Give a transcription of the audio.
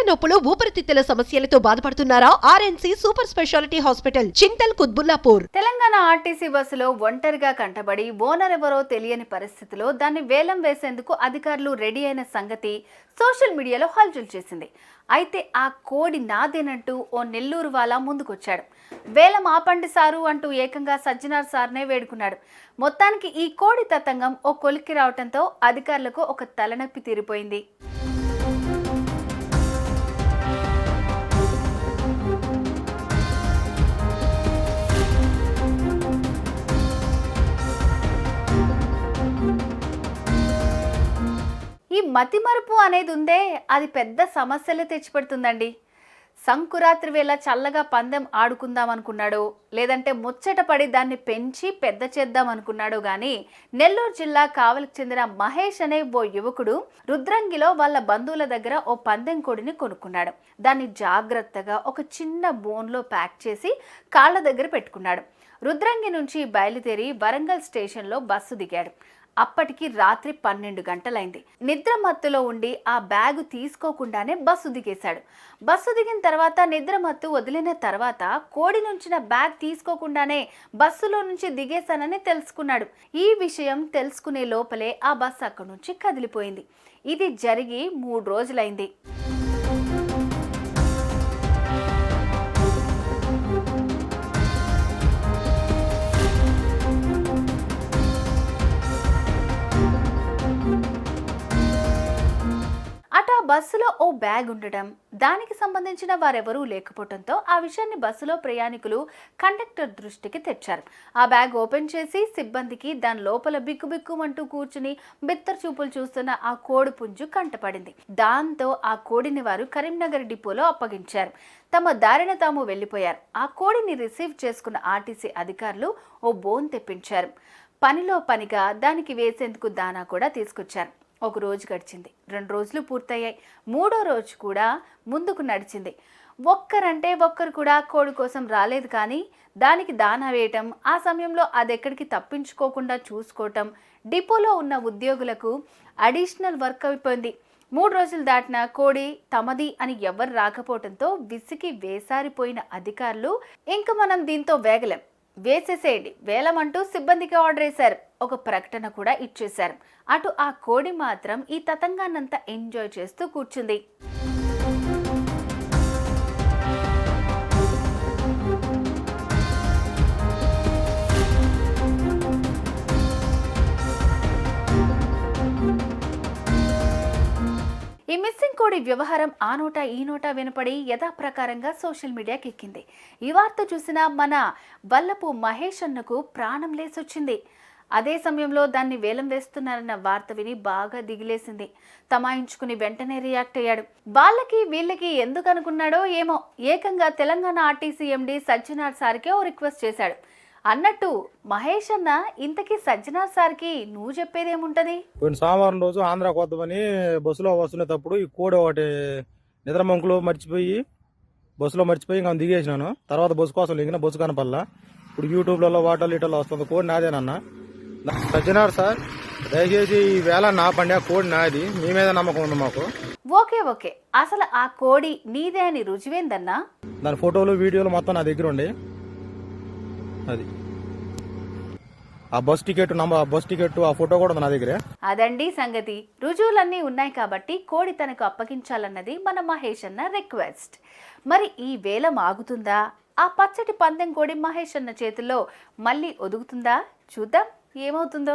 కీళ్ళ నొప్పులు ఊపిరితిత్తుల సమస్యలతో బాధపడుతున్నారా? RNC super speciality hospital Chintal Qutbullapur Telangana RTC బస్సులో ఒంటరిగా కంటబడి ఓనర్ ఎవరో తెలియని పరిస్థితిలో దాన్ని వేలం వేసేందుకు అధికారులు రెడీ అయిన సంగతి సోషల్ మీడియాలో హల్చల్ చేసింది. అయితే ఆ కోడి నాదేనంటూ ఓ నెల్లూరు వాలా ముందుకొచ్చాడు. వేలం ఆపండి సారు అంటూ ఏకంగా సజ్జనార్ సార్నే వేడుకున్నాడు. మొత్తానికి ఈ కోడి తతంగం ఓ కొలిక్కి రావడంతో అధికారులకు ఒక తలనొప్పి తీరిపోయింది. ఈ మతిమరుపు అనేది ఉందే అది పెద్ద సమస్యలే తెచ్చిపెడుతుందండి. సంకురాత్రి వేళ చల్లగా పందెం ఆడుకుందాం అనుకున్నాడు లేదంటే ముచ్చట పడి దాన్ని పెంచి పెద్ద చేద్దాం అనుకున్నాడు కానీ నెల్లూరు జిల్లా కావలికి చెందిన మహేష్ అనే ఓ యువకుడు రుద్రంగిలో వాళ్ళ బంధువుల దగ్గర ఓ పందెం కోడిని కొనుక్కున్నాడు. దాన్ని జాగ్రత్తగా ఒక చిన్న బోన్లో ప్యాక్ చేసి కాళ్ళ దగ్గర పెట్టుకున్నాడు. రుద్రంగి నుంచి బయలుదేరి వరంగల్ స్టేషన్లో బస్సు దిగాడు. అప్పటికి రాత్రి పన్నెండు గంటలైంది. నిద్ర మత్తులో ఉండి ఆ బ్యాగు తీసుకోకుండానే బస్సు దిగేశాడు. బస్సు దిగిన తర్వాత నిద్ర మత్తు వదిలిన తర్వాత కోడి నుంచిన బ్యాగ్ తీసుకోకుండానే బస్సులో నుంచి దిగేశానని తెలుసుకున్నాడు. ఈ విషయం తెలుసుకునే లోపలే ఆ బస్సు అక్కడి నుంచి కదిలిపోయింది. ఇది జరిగి మూడు రోజులైంది. బస్సులో ఓ బ్యాగ్ ఉండటం దానికి సంబంధించిన వారెవరూ లేకపోవడంతో ఆ విషయాన్ని బస్సులో ప్రయాణికులు కండక్టర్ దృష్టికి తెచ్చారు. ఆ బ్యాగ్ ఓపెన్ చేసి సిబ్బందికి దాని లోపల బిక్కుబిక్కుమంటూ కూర్చుని బిత్తర చూపులు చూస్తున్న ఆ కోడి పుంజు కంటపడింది. దాంతో ఆ కోడిని వారు కరీంనగర్ డిపోలో అప్పగించారు. తమ దారిన తాము వెళ్ళిపోయారు. ఆ కోడిని రిసీవ్ చేసుకున్న ఆర్టీసీ అధికారులు ఓ బోన్ తెప్పించారు. పనిలో పనిగా దానికి వేసేందుకు దానా కూడా తీసుకొచ్చారు. ఒక రోజు గడిచింది. రెండు రోజులు పూర్తయ్యాయి. మూడో రోజు కూడా ముందుకు నడిచింది. ఒక్కరంటే ఒక్కరు కూడా కోడి కోసం రాలేదు కానీ దానికి దానా వేయటం ఆ సమయంలో అది ఎక్కడికి తప్పించుకోకుండా చూసుకోవటం డిపోలో ఉన్న ఉద్యోగులకు అడిషనల్ వర్క్ అయిపోయింది. మూడు రోజులు దాటిన కోడి తమది అని ఎవరు రాకపోవడంతో విసికి వేసారిపోయిన అధికారులు ఇంక మనం దీంతో వేగలేం. వేసేసేయండి. వేలమంటూ సిబ్బందికి ఆర్డర్ వేశారు. ఒక ప్రకటన కూడా ఇచ్చేశారు. అటు ఆ కోడి మాత్రం ఈ తతంగాన్నంతా ఎంజాయ్ చేస్తూ కూర్చుంది. ఈ మిస్సింగ్ కోడి వ్యవహారం ఆ నోట ఈ నోట వినపడి యథాప్రకారంగా సోషల్ మీడియాకి ఎక్కింది. ఈ వార్త చూసిన మన వల్లపు మహేష్ అన్నకు ప్రాణం లేసొచ్చింది. అదే సమయంలో దాన్ని వేలం వేస్తున్నారన్న వార్త విని బాగా దిగిలేసింది. తమాయించుకుని వెంటనే రియాక్ట్ అయ్యాడు. వాళ్ళకి వీళ్ళకి ఎందుకు అనుకున్నాడో ఏమో ఏకంగా తెలంగాణ ఆర్టీసీ ఎండి సజ్జనార్ సార్కే ఓ రిక్వెస్ట్ చేశాడు. అన్నట్టు మహేష్ అన్న ఇంతకీ సజ్జనార్ సార్కి నువ్వు చెప్పేదేముంటది? పోయిన సోమవారం రోజు ఆంధ్ర కొద్దమని బస్సులో వస్తున్నప్పుడు ఈ కోడి ఒకటి నిద్రమంకులో మర్చిపోయి బస్సులో మర్చిపోయి ఇంకా దిగేసినాను. తర్వాత బస్సు కోసం దిగిన బస్సు కనపల్లా ఇప్పుడు యూట్యూబ్లలో వాటర్లు ఇటర్లో వస్తుంది. కోడి నాదేనన్నా. సజ్జనారు సార్ దయచేసి ఈ వేళ నా పండి ఆ కోడి నాది. మీ మీద నమ్మకం ఉంది మాకు. Okay okay. అసలు ఆ కోడి నీదే అని రుజువేందన్నా? దాని ఫోటోలు వీడియోలు మొత్తం నా దగ్గర ఉండి. అది. ఆ బస్ టికెట్ నంబర్ ఆ బస్ టికెట్ ఆ ఫోటో కూడా ఉంది నా దగ్గరే. అదండి సంగతి. రుజువులన్నీ ఉన్నాయి కాబట్టి కోడి తనకు అప్పగించాలన్నది మన మహేష్ అన్న రిక్వెస్ట్. మరి ఈ వేలం ఆగుతుందా ఆ పచ్చటి పందెం కోడి మహేష్ అన్న చేతుల్లో మళ్ళీ ఒదుగుతుందా? చూద్దాం. ఏమవుతుందో.